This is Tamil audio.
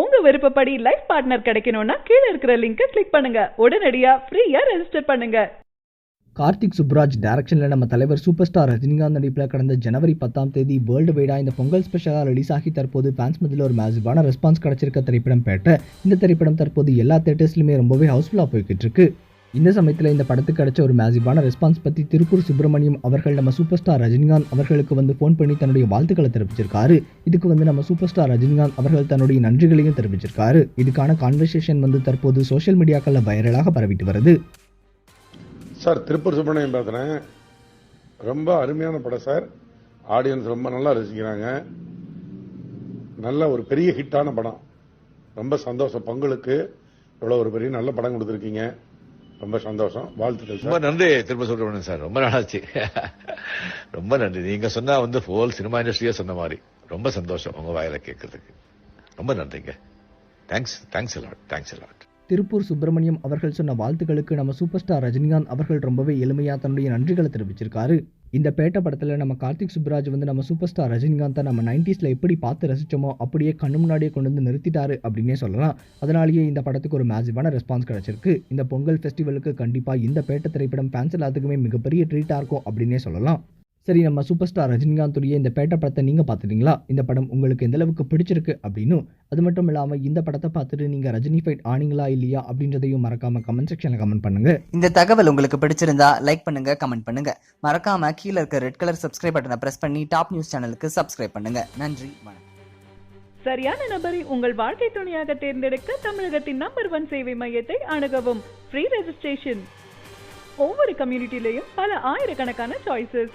உங்க விருப்பப்படி லைஃப் பார்ட்னர் கிடைக்கணும்னா கீழே இருக்கிற லிங்கை கிளிக் பண்ணுங்க. உடனடியா ஃப்ரீயா ரெஜிஸ்டர் பண்ணுங்க. கார்த்திக் சுப்ராஜ் டைரக்ஷனில் நம்ம தலைவர் சூப்பர் ஸ்டார் ரஜினிகாந்த் நடிப்பில் கடந்த ஜனவரி பத்தாம் தேதி வேர்ல்டு வைடாக இந்த பொங்கல் ஸ்பெஷலாக ரிலீஸ் ஆகி தற்போது ஃபேன்ஸ் மத்தியில் ஒரு மேசிவான ரெஸ்பான்ஸ் கிடைச்சிருக்க திரைப்படம் பேட்ட. இந்த திரைப்படம் தற்போது எல்லா தேட்டர்ஸ்லையுமே ரொம்பவே ஹவுஸ்ஃபுல்லாக போய்கிட்டு இருக்கு. இந்த சமயத்தில் இந்த படத்துக்கு கிடைச்ச ஒரு மேசிவான ரெஸ்பான்ஸ் பற்றி திருப்பூர் சுப்பிரமணியம் அவர்கள் நம்ம சூப்பர் ஸ்டார் ரஜினிகாந்த் அவர்களுக்கு வந்து ஃபோன் பண்ணி தன்னுடைய வாழ்த்துக்களை தெரிவிச்சிருக்காரு. இதுக்கு வந்து நம்ம சூப்பர் ஸ்டார் ரஜினிகாந்த் அவர்கள் தன்னுடைய நன்றிகளையும் தெரிவிச்சிருக்காரு. இதுக்கான கான்வர்சேஷன் வந்து தற்போது சோஷியல் மீடியாக்களில் வைரலாக பரவிட்டு வருது. சார் திருப்பூர் சுப்பிரமணியம் பேசுகிறேன் ரொம்ப அருமையான படம் சார். ஆடியன்ஸ் ரொம்ப நல்லா ரசிக்கிறாங்க. நல்ல ஒரு பெரிய ஹிட்டான படம். ரொம்ப சந்தோஷம். பொங்கலுக்கு இவ்வளோ ஒரு பெரிய நல்ல படம் கொடுத்துருக்கீங்க. ரொம்ப சந்தோஷம். வாழ்த்துக்கள் ரொம்ப நன்றி திரும்ப சுப்பிரமணியன் சார். ரொம்ப நாளாச்சு. ரொம்ப நன்றி. நீங்க சொன்னா வந்து ஹோல் சினிமா இண்டஸ்ட்ரியே சொன்ன மாதிரி. ரொம்ப சந்தோஷம் உங்க வாயில கேட்கறதுக்கு. ரொம்ப நன்றிங்க. Thanks thanks a lot thanks lot Tiruppur Subramaniam அவர்கள் சொன்ன வாழ்த்துக்களுக்கு நம்ம சூப்பர் ஸ்டார் ரஜினிகாந்த் அவர்கள் ரொம்பவே எளிமையாக தன்னுடைய நன்றிகளை தெரிவிச்சிருக்காரு. இந்த பேட்ட படத்தில் நம்ம கார்த்திக் சுப்ராஜ் வந்து நம்ம சூப்பர் ஸ்டார் ரஜினிகாந்தை நம்ம நைன்டிஸில் எப்படி பார்த்து ரசித்தோமோ அப்படியே கண்ணு முன்னாடியே கொண்டு வந்து நிறுத்திட்டாரு அப்படின்னே சொல்லலாம். அதனாலேயே இந்த படத்துக்கு ஒரு மேசிவான ரெஸ்பான்ஸ் கிடச்சிருக்கு. இந்த பொங்கல் ஃபெஸ்டிவலுக்கு கண்டிப்பாக இந்த பேட்ட திரைப்படம் ஃபேன்ஸ் எல்லாத்துக்குமே மிகப்பெரிய ட்ரீட்டாக இருக்கும் அப்படின்னே சொல்லலாம். சரி நம்ம சூப்பர் ஸ்டார் ரஜினிகாந்துடைய இந்த பேட்ட படத்தை நீங்கள் பார்த்துட்டீங்களா? இந்த படம் உங்களுக்கு எந்த அளவுக்கு பிடிச்சிருக்கு அப்படின்னும் அது மட்டும் இல்லாமல் இந்த படத்தை பார்த்துட்டு நீங்கள் ரஜினி ஃபைட் ஆனீங்களா இல்லையா அப்படின்றதையும் மறக்காமல் கமெண்ட் செக்ஷனில் கமெண்ட் பண்ணுங்கள் இந்த தகவல் உங்களுக்கு பிடிச்சிருந்தா லைக் பண்ணுங்க கமெண்ட் பண்ணுங்க. மறக்காம கீழே இருக்க ரெட் கலர் சப்ஸ்கிரைப் பட்டனை பிரஸ் பண்ணி டாப் நியூஸ் சேனலுக்கு சப்ஸ்கிரைப் பண்ணுங்க. நன்றி வணக்கம். சரியான நபரை உங்கள் வாழ்க்கை துணையாக தேர்ந்தெடுக்க தமிழகத்தின் நம்பர் ஒன் சேவை மையத்தை அணுகவும். ஃப்ரீ ரெஜிஸ்ட்ரேஷன் ஒவ்வொரு கம்யூனிட்டிலையும் பல ஆயிரக்கணக்கான சாய்ஸஸ்